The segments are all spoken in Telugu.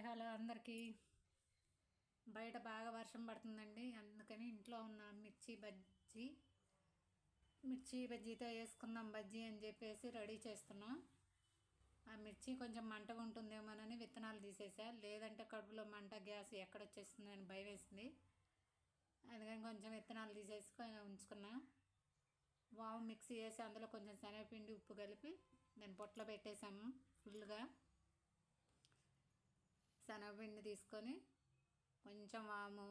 హాయ్ హలో అందరికీ బయట బాగా వర్షం పడుతుందండి. అందుకని ఇంట్లో ఉన్న మిర్చి బజ్జీ మిర్చి బజ్జీతో వేసుకుందాం బజ్జీ అని చెప్పేసి రెడీ చేస్తున్నాం. ఆ మిర్చి కొంచెం మంటగా ఉంటుందేమోనని విత్తనాలు తీసేసా. లేదంటే కడుపులో మంట గ్యాస్ ఎక్కడ వచ్చేస్తుంది అని భయం వేసింది. అందుకని కొంచెం విత్తనాలు తీసేసి ఉంచుకున్నా. వాము మిక్సీ వేసి అందులో కొంచెం శనగపిండి ఉప్పు కలిపి దాన్ని పొట్లో పెట్టేసాము ఫుల్గా. శనగపిండి తీసుకొని కొంచెం వాము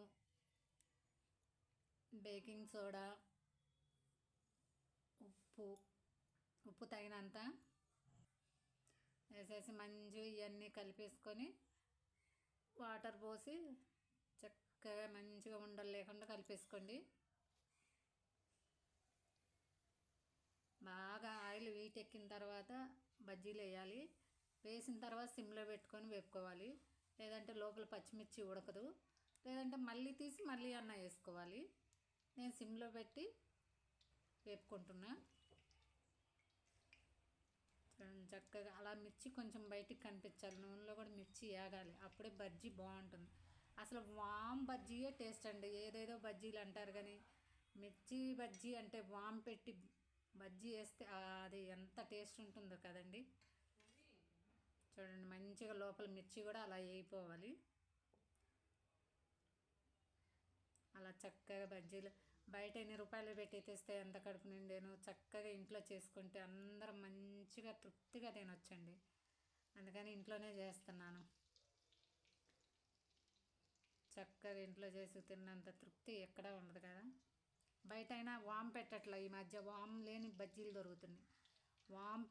బేకింగ్ సోడా ఉప్పు ఉప్పు తగినంత వేసేసి మంచి ఇవన్నీ కలిపేసుకొని వాటర్ పోసి చక్కగా మంచిగా ఉండలు లేకుండా కలిపేసుకోండి. బాగా ఆయిల్ వీటెక్కిన తర్వాత బజ్జీలు వేయాలి. వేసిన తర్వాత సిమ్లో పెట్టుకొని వేపుకోవాలి. లేదంటే లోపల పచ్చిమిర్చి ఉడకదు. లేదంటే మళ్ళీ తీసి మళ్ళీ అన్న వేసుకోవాలి. నేను సిమ్లో పెట్టి వేపుకుంటున్నా. చక్కగా అలా మిర్చి కొంచెం బయటికి కనిపించాలి. నూనెలో కూడా మిర్చి వేగాలి. అప్పుడే బజ్జీ బాగుంటుంది. అసలు వామ్ బజ్జీయే టేస్ట్ అండి. ఏదేదో బజ్జీలు అంటారు కానీ మిర్చి బజ్జీ అంటే వామ్ పెట్టి బజ్జీ వేస్తే అది ఎంత టేస్ట్ ఉంటుందో కదండి. చూడండి మంచిగా లోపల మిర్చి కూడా అలా వేయిపోవాలి. అలా చక్కగా బజ్జీలు బయట ఎన్ని రూపాయలు పెట్టి తెస్తే ఎంత కడుపు నిండాను చక్కగా ఇంట్లో చేసుకుంటే అందరం మంచిగా తృప్తిగా తినొచ్చండి. అందుకని ఇంట్లోనే చేస్తున్నాను. చక్కగా ఇంట్లో చేసి తిన్నంత తృప్తి ఎక్కడా ఉండదు కదా. బయట అయినా వామ్ పెట్టట్లా ఈ మధ్య వామ్ లేని బజ్జీలు దొరుకుతున్నాయి. వామ్